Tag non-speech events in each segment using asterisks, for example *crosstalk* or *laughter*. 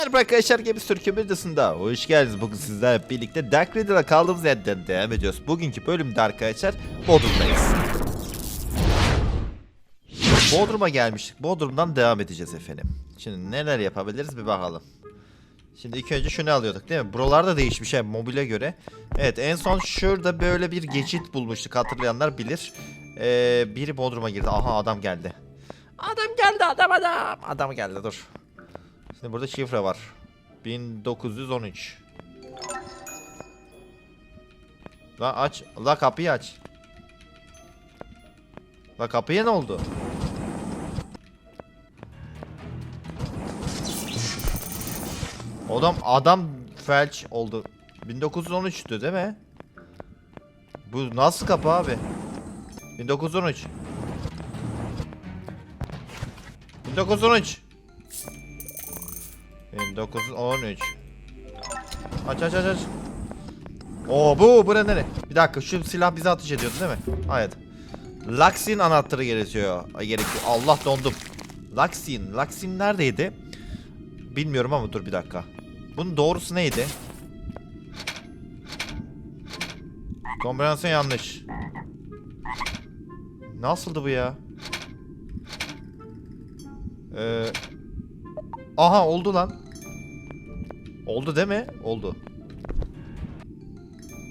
Merhaba arkadaşlar Games Türkiye videosunda hoş geldiniz. Bugün sizlerle birlikte Dark Riddle'a kaldığımız yerden devam ediyoruz. Bugünkü bölümde arkadaşlar Bodrum'dayız. Bodrum'a gelmiştik. Bodrum'dan devam edeceğiz efendim. Şimdi neler yapabiliriz bir bakalım. Şimdi ilk önce şunu alıyorduk değil mi? Buralarda değişmiş hem mobile göre. Evet en son şurada böyle bir geçit bulmuştuk hatırlayanlar bilir. Ee, biri Bodrum'a girdi. Aha adam geldi. Adam geldi adam adam. Adam geldi dur. Şimdi burada şifre var. 1913. La aç. La kapıyı aç. La kapıya ne oldu? Adam adam felç oldu. 1913'tü değil mi? Bu nasıl kapı abi? 1913. 1913. 1913. Aç aç aç aç. Oo bu bura nere? Bir dakika şu silah bize ateş ediyordu değil mi? Evet. Luxin anahtarı gerekiyor. Ay, Gerekiyor. Allah dondum. Luxin. Luxin neredeydi? Bilmiyorum ama dur bir dakika. Bunun doğrusu neydi? Kombinasyon yanlış. Nasıldı bu ya? Ee, aha oldu lan. Oldu değil mi? Oldu.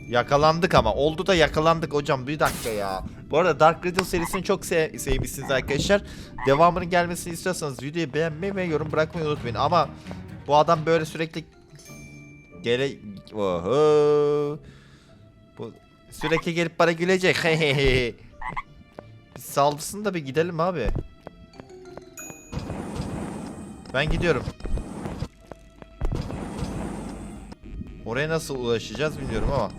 Yakalandık ama. Oldu da yakalandık hocam. Bir dakika ya. Bu arada Dark Riddle serisini çok se sevmişsiniz arkadaşlar. Devamının gelmesini istiyorsanız videoyu beğenmeyi ve yorum bırakmayı unutmayın. Ama bu adam böyle sürekli gele Oho. Bu sürekli gelip bana gülecek. *laughs* Saldırsın da bir gidelim abi. Ben gidiyorum. Oraya nasıl ulaşacağız bilmiyorum ama.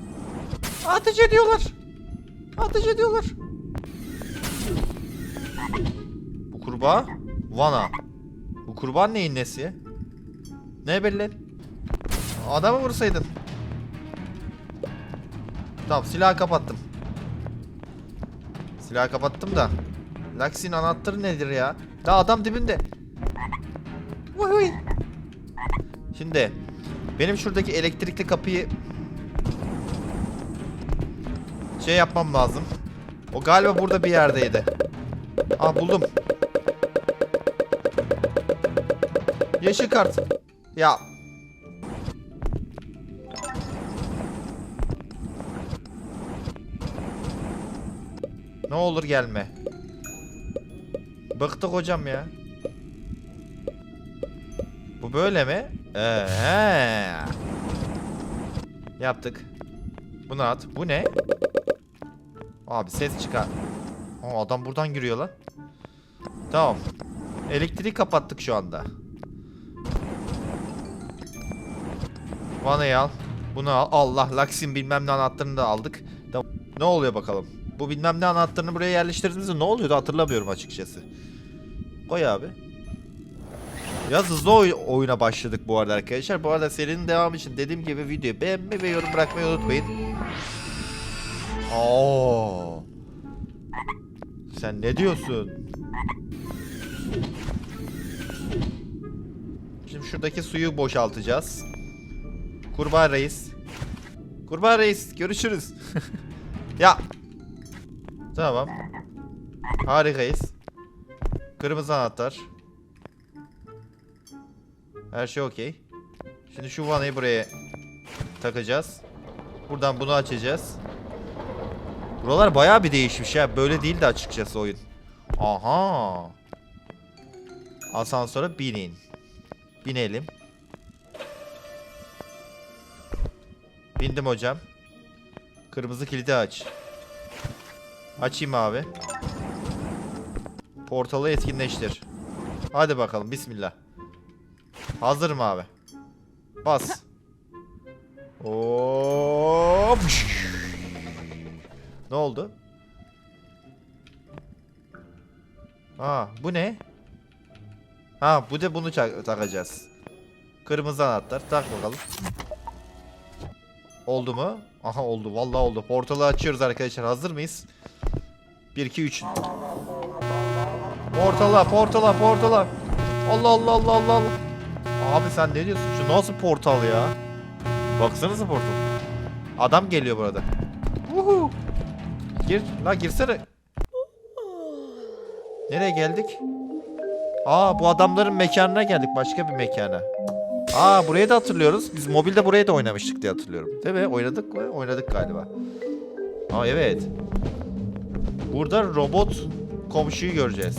Ateş ediyorlar. Ateş ediyorlar. Bu kurbağa Vana. Bu kurbağa neyin nesi? Ne belli? Adamı vursaydın. Tamam silahı kapattım. Silahı kapattım da. Lux'in anahtarı nedir ya? Daha adam dibinde. Şimdi benim şuradaki elektrikli kapıyı şey yapmam lazım. O galiba burada bir yerdeydi. Aa buldum. Yeşil kart. Ya. Ne olur gelme. Bıktık hocam ya. Bu böyle mi? Ee. Yaptık. Bunu at. Bu ne? Abi ses çıkar. Aa, adam buradan giriyor lan. Tamam. Elektriği kapattık şu anda. Vanayı al. Bunu al. Allah Laksin bilmem ne anahtarını da aldık. Tamam. Ne oluyor bakalım? Bu bilmem ne anahtarını buraya yerleştirdiğimizde ne oluyordu hatırlamıyorum açıkçası. Koy abi. Biraz hızlı oy- oyuna başladık bu arada arkadaşlar. Bu arada serinin devamı için dediğim gibi videoyu beğenmeyi ve yorum bırakmayı unutmayın. Oo. Sen ne diyorsun? Şimdi şuradaki suyu boşaltacağız. Kurbağa reis. Kurbağa reis görüşürüz. *laughs* ya. Tamam. Harikayız. Kırmızı anahtar. Her şey okey. Şimdi şu vanayı buraya takacağız. Buradan bunu açacağız. Buralar bayağı bir değişmiş ya. Böyle değildi açıkçası oyun. Aha. Asansöre binin. Binelim. Bindim hocam. Kırmızı kilidi aç. Açayım abi. Portalı etkinleştir. Hadi bakalım bismillah. Hazır mı abi? Bas. Hop. Ne oldu? Ha bu ne? Ha bu da bunu takacağız. Kırmızı anahtar tak bakalım. Oldu mu? Aha oldu vallahi oldu. Portalı açıyoruz arkadaşlar hazır mıyız? 1 2 3 Portala portala portala Allah Allah Allah Allah Allah Abi sen ne diyorsun? Şu nasıl portal ya? Baksanıza portal. Adam geliyor burada. Uhu. Gir. La girsene. Nereye geldik? Aa bu adamların mekanına geldik. Başka bir mekana. Aa burayı da hatırlıyoruz. Biz mobilde burayı da oynamıştık diye hatırlıyorum. Değil mi? Oynadık mı? Oynadık galiba. Aa evet. Burada robot komşuyu göreceğiz.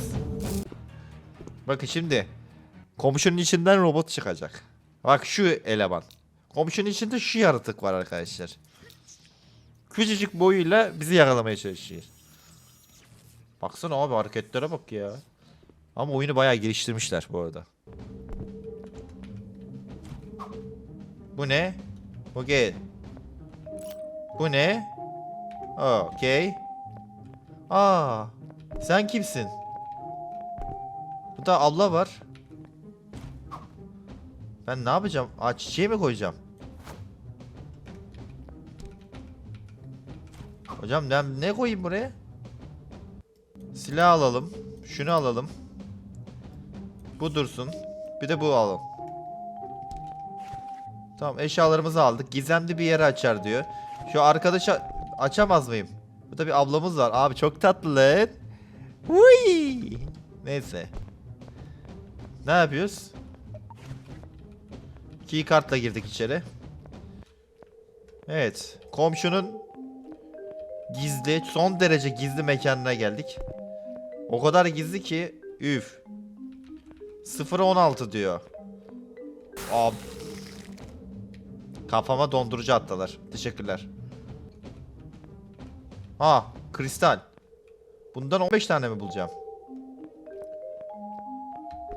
Bakın şimdi. Komşunun içinden robot çıkacak. Bak şu eleman. Komşunun içinde şu yaratık var arkadaşlar. Küçücük boyuyla bizi yakalamaya çalışıyor. Baksana abi hareketlere bak ya. Ama oyunu bayağı geliştirmişler bu arada. Bu ne? Okey. Bu ne? Okey. Aa, sen kimsin? Bu da abla var. Ben ne yapacağım? Aa çiçeği mi koyacağım? Hocam ne, ne koyayım buraya? Silah alalım. Şunu alalım. Bu dursun. Bir de bu alalım. Tamam eşyalarımızı aldık. Gizemli bir yere açar diyor. Şu arkadaşı açamaz mıyım? Burada bir ablamız var. Abi çok tatlı. Huy. Neyse. Ne yapıyoruz? Key kartla girdik içeri. Evet. Komşunun gizli, son derece gizli mekanına geldik. O kadar gizli ki üf. 0-16 diyor. Ab. Kafama dondurucu attılar. Teşekkürler. Ha, kristal. Bundan 15 tane mi bulacağım?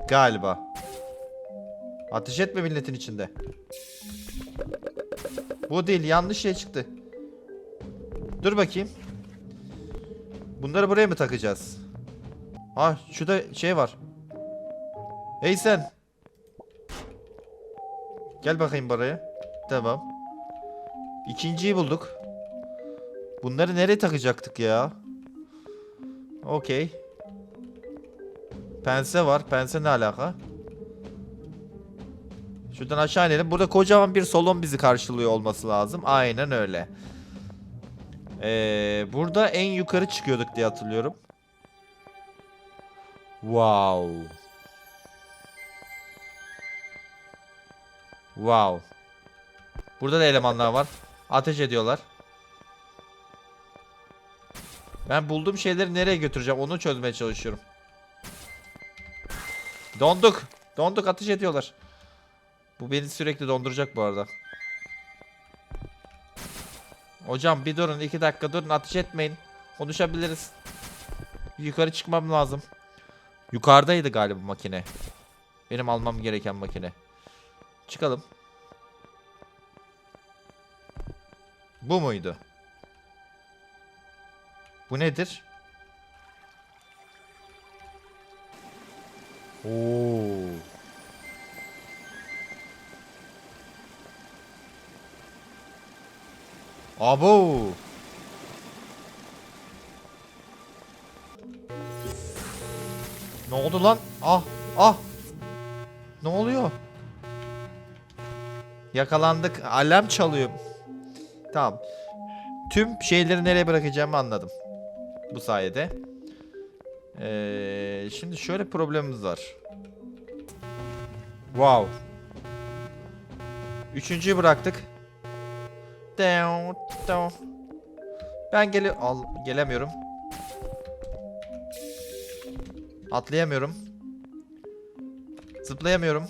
Galiba. Ateş etme milletin içinde. Bu değil, yanlış şey çıktı. Dur bakayım. Bunları buraya mı takacağız? Ha, şurada şey var. Hey sen. Gel bakayım buraya. Tamam. İkinciyi bulduk. Bunları nereye takacaktık ya? Okey. Pense var. Pense ne alaka? Şuradan aşağı inelim. Burada kocaman bir salon bizi karşılıyor olması lazım. Aynen öyle. Ee, burada en yukarı çıkıyorduk diye hatırlıyorum. Wow. Wow. Burada da elemanlar var. Ateş ediyorlar. Ben bulduğum şeyleri nereye götüreceğim onu çözmeye çalışıyorum. Donduk. Donduk ateş ediyorlar. Bu beni sürekli donduracak bu arada. Hocam bir durun iki dakika durun ateş etmeyin. Konuşabiliriz. Yukarı çıkmam lazım. Yukarıdaydı galiba makine. Benim almam gereken makine. Çıkalım. Bu muydu? Bu nedir? Oo. Abo. Ne oldu lan? Ah, ah. Ne oluyor? Yakalandık. Alarm çalıyor. Tamam. Tüm şeyleri nereye bırakacağımı anladım. Bu sayede. Ee, şimdi şöyle problemimiz var. Wow. Üçüncüyü bıraktık. Ben gele al gelemiyorum. Atlayamıyorum. Zıplayamıyorum.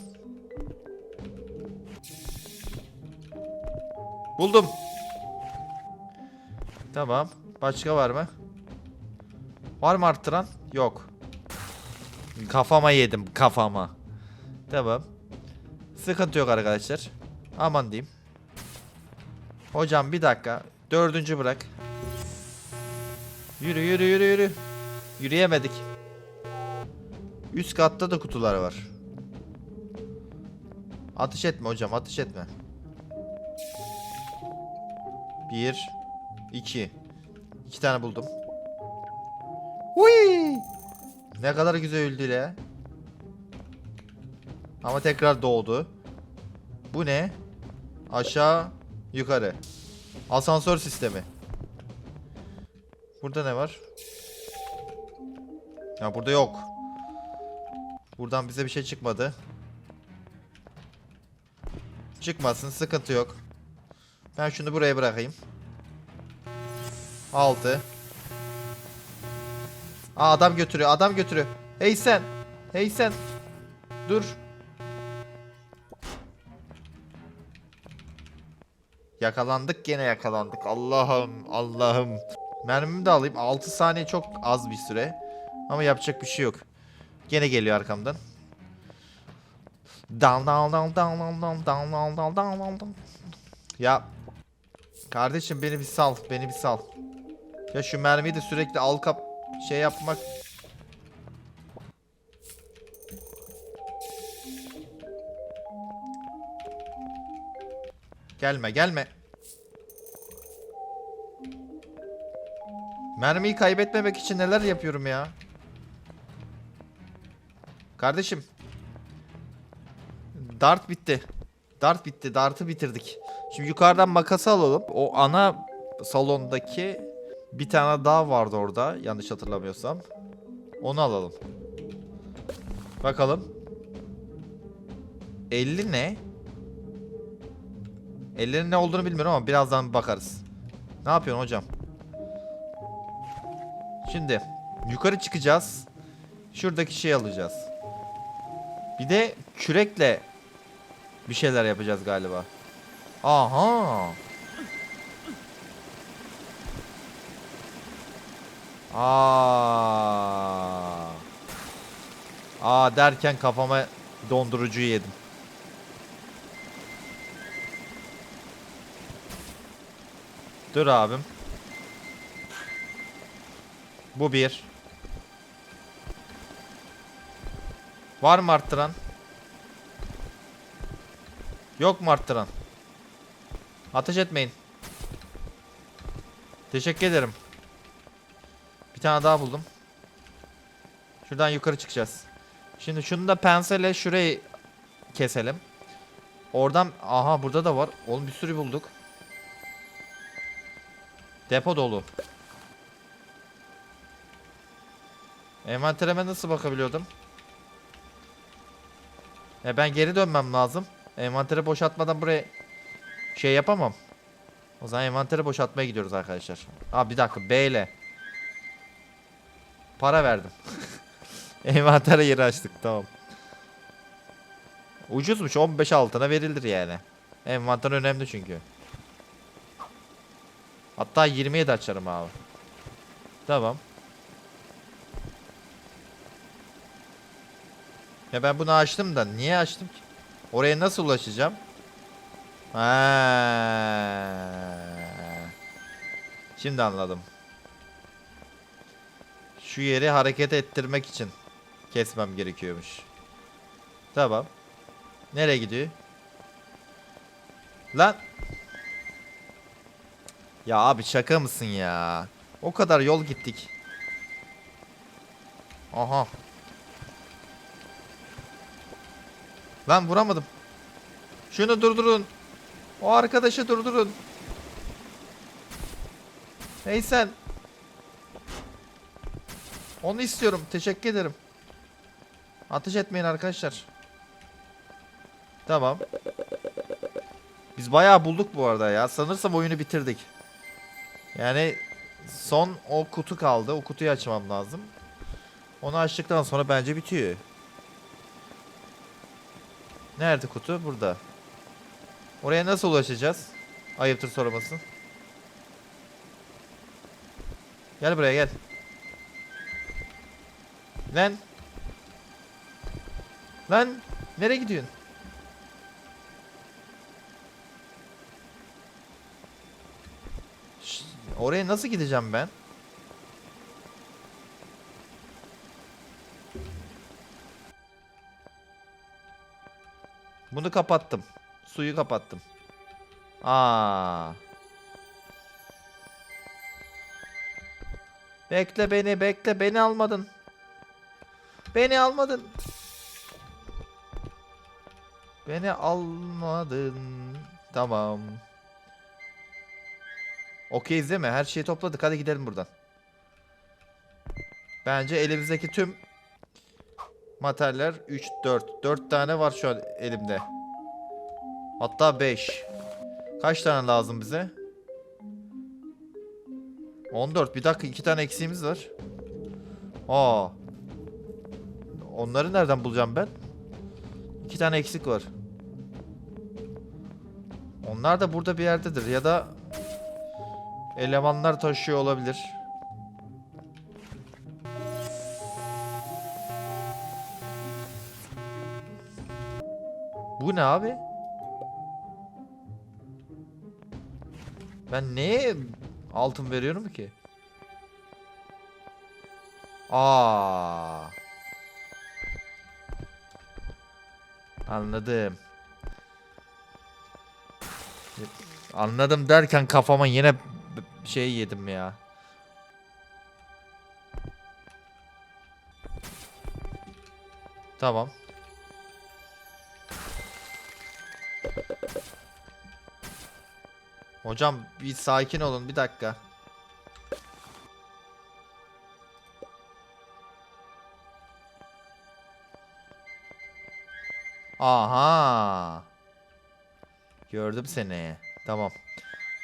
Buldum. Tamam. Başka var mı? Var mı arttıran? Yok. Kafama yedim kafama. Tamam. Sıkıntı yok arkadaşlar. Aman diyeyim. Hocam bir dakika. Dördüncü bırak. Yürü yürü yürü yürü. Yürüyemedik. Üst katta da kutular var. Ateş etme hocam ateş etme. Bir. iki. İki tane buldum. Hui! Ne kadar güzel öldü ya. Ama tekrar doğdu. Bu ne? Aşağı, yukarı. Asansör sistemi. Burada ne var? Ya burada yok. Buradan bize bir şey çıkmadı. Çıkmasın, sıkıntı yok. Ben şunu buraya bırakayım. 6. Aa adam götürüyor, adam götürüyor. Hey sen. Hey sen. Dur. Yakalandık gene yakalandık. Allah'ım Allah'ım. Mermimi de alayım. 6 saniye çok az bir süre. Ama yapacak bir şey yok. Gene geliyor arkamdan. Down down down down down down down down down down down down. Ya kardeşim beni bir sal, beni bir sal. Ya şu mermiyi de sürekli al kap şey yapmak Gelme gelme. Mermiyi kaybetmemek için neler yapıyorum ya. Kardeşim. Dart bitti. Dart bitti. Dart'ı bitirdik. Şimdi yukarıdan makası alalım. O ana salondaki bir tane daha vardı orada. Yanlış hatırlamıyorsam. Onu alalım. Bakalım. 50 ne? 50'nin ne olduğunu bilmiyorum ama birazdan bakarız. Ne yapıyorsun hocam? Şimdi yukarı çıkacağız. Şuradaki şeyi alacağız. Bir de kürekle bir şeyler yapacağız galiba. Aha. Aa. Aa derken kafama dondurucuyu yedim. Dur abim. Bu bir. Var mı arttıran? Yok mu arttıran? Ateş etmeyin. Teşekkür ederim. Bir tane daha buldum. Şuradan yukarı çıkacağız. Şimdi şunu da penselle şurayı keselim. Oradan aha burada da var. Oğlum bir sürü bulduk. Depo dolu. Envanterime nasıl bakabiliyordum? E ben geri dönmem lazım. Envanteri boşaltmadan buraya şey yapamam. O zaman envanteri boşaltmaya gidiyoruz arkadaşlar. Aa bir dakika B ile. Para verdim. *laughs* Envantere yeri açtık tamam. Ucuzmuş 15 altına verilir yani. Envanter önemli çünkü. Hatta 27 açarım abi. Tamam. Ya ben bunu açtım da niye açtım ki? Oraya nasıl ulaşacağım? Ha. Şimdi anladım. Şu yeri hareket ettirmek için kesmem gerekiyormuş. Tamam. Nereye gidiyor? Lan. Ya abi şaka mısın ya? O kadar yol gittik. Aha. Lan vuramadım. Şunu durdurun. O arkadaşı durdurun. Hey sen. Onu istiyorum. Teşekkür ederim. Ateş etmeyin arkadaşlar. Tamam. Biz bayağı bulduk bu arada ya. Sanırsam oyunu bitirdik. Yani son o kutu kaldı. O kutuyu açmam lazım. Onu açtıktan sonra bence bitiyor. Nerede kutu? Burada. Oraya nasıl ulaşacağız? Ayıptır sorması. Gel buraya gel. Lan. Lan. Nereye gidiyorsun? Oraya nasıl gideceğim ben? Bunu kapattım. Suyu kapattım. Aa. Bekle beni, bekle. Beni almadın. Beni almadın. Beni almadın. Tamam. Okeyiz değil mi? Her şeyi topladık. Hadi gidelim buradan. Bence elimizdeki tüm materyaller 3 4 4 tane var şu an elimde. Hatta 5. Kaç tane lazım bize? 14. Bir dakika iki tane eksiğimiz var. Aa. Onları nereden bulacağım ben? İki tane eksik var. Onlar da burada bir yerdedir ya da elemanlar taşıyor olabilir. Bu ne abi? Ben neye altın veriyorum ki? Aa. Anladım. Anladım derken kafama yine şey yedim ya. Tamam. Hocam bir sakin olun bir dakika. Aha. Gördüm seni. Tamam.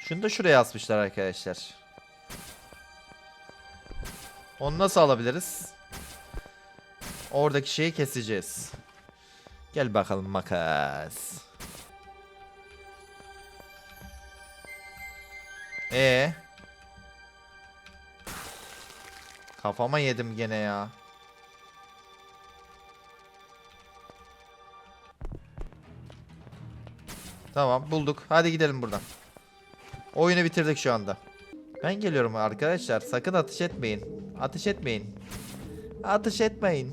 Şunu da şuraya asmışlar arkadaşlar. Onu nasıl alabiliriz? Oradaki şeyi keseceğiz. Gel bakalım makas. E Kafama yedim gene ya. Tamam bulduk. Hadi gidelim buradan. Oyunu bitirdik şu anda. Ben geliyorum arkadaşlar. Sakın ateş etmeyin. Ateş etmeyin. Ateş etmeyin.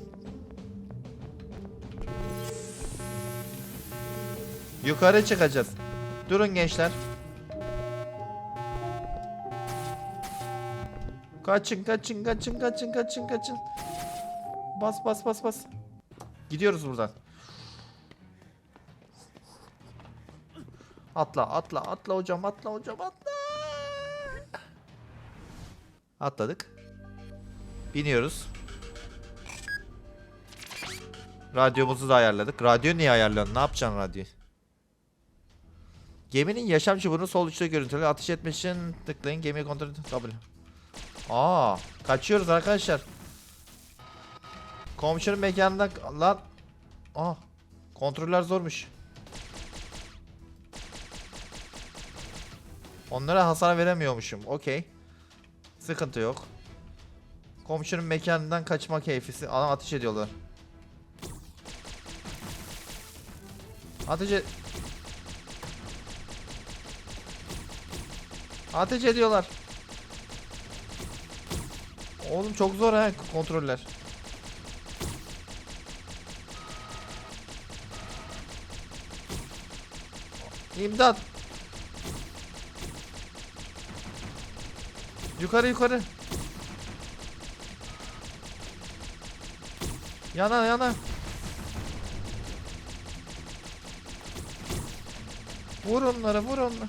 Yukarı çıkacağız. Durun gençler. Kaçın kaçın kaçın kaçın kaçın kaçın. Bas bas bas bas. Gidiyoruz buradan. Atla atla atla hocam atla hocam atla. Atladık. Biniyoruz. Radyomuzu da ayarladık. Radyo niye ayarlıyorsun? Ne yapacaksın radyo? Geminin yaşam çubuğunu sol uçta görüntülü ateş etmek için tıklayın. Gemiyi kontrol edin. W. Aa, kaçıyoruz arkadaşlar. Komşunun mekanında lan. Aa, kontroller zormuş. Onlara hasar veremiyormuşum. Okey. Sıkıntı yok. Komşunun mekanından kaçma keyfisi. Adam ateş ediyorlar. Ateş et... Ateş ediyorlar. Oğlum çok zor ha kontroller. İmdat. Yukarı yukarı. Yana yana. Vur onlara vur onlara.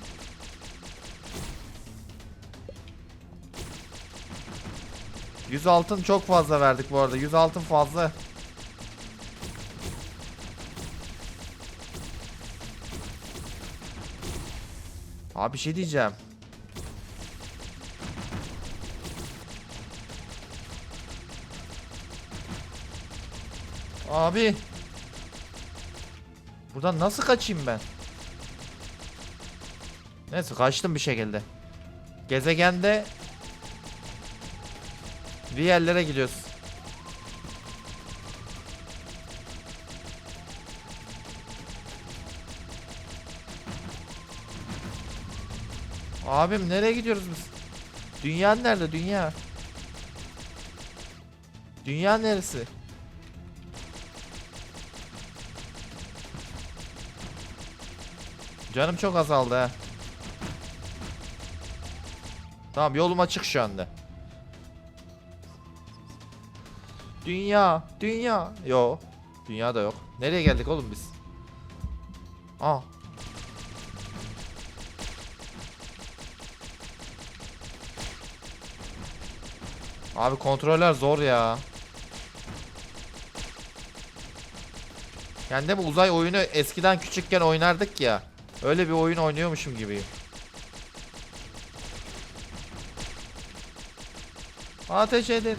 Yüz altın çok fazla verdik bu arada. Yüz altın fazla. Abi bir şey diyeceğim. Abi. Buradan nasıl kaçayım ben? Neyse kaçtım bir şekilde. Gezegende bir yerlere gidiyoruz. Abim nereye gidiyoruz biz? Dünya nerede dünya? Dünya neresi? Canım çok azaldı ha. Tamam yolum açık şu anda. Dünya, dünya. Yo. Dünya da yok. Nereye geldik oğlum biz? Aa. Abi kontroller zor ya. Yani de bu uzay oyunu eskiden küçükken oynardık ya. Öyle bir oyun oynuyormuşum gibiyim. Ateş edin.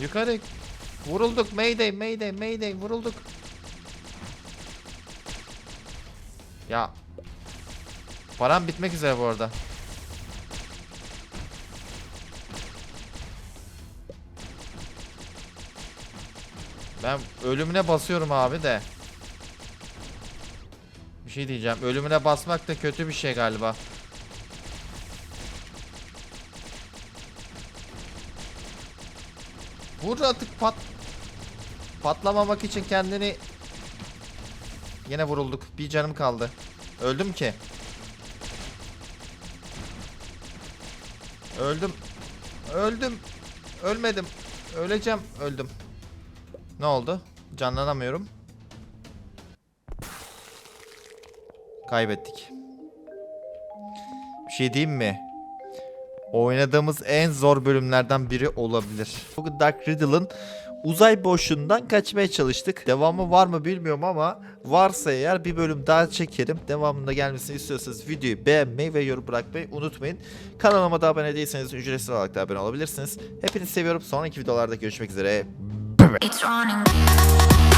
Yukarı. Vurulduk. Mayday, mayday, mayday. Vurulduk. Ya. Param bitmek üzere bu arada. Ben ölümüne basıyorum abi de. Bir şey diyeceğim. Ölümüne basmak da kötü bir şey galiba. Vur atık pat. Patlamamak için kendini Yine vurulduk. Bir canım kaldı. Öldüm ki. Öldüm. Öldüm. Ölmedim. Öleceğim. Öldüm. Ne oldu? Canlanamıyorum. Kaybettik. Bir şey diyeyim mi? Oynadığımız en zor bölümlerden biri olabilir. Bugün Dark Riddle'ın uzay boşluğundan kaçmaya çalıştık. Devamı var mı bilmiyorum ama varsa eğer bir bölüm daha çekerim. Devamında gelmesini istiyorsanız videoyu beğenmeyi ve yorum bırakmayı unutmayın. Kanalıma da abone değilseniz ücretsiz olarak da abone olabilirsiniz. Hepinizi seviyorum. Sonraki videolarda görüşmek üzere. It's running.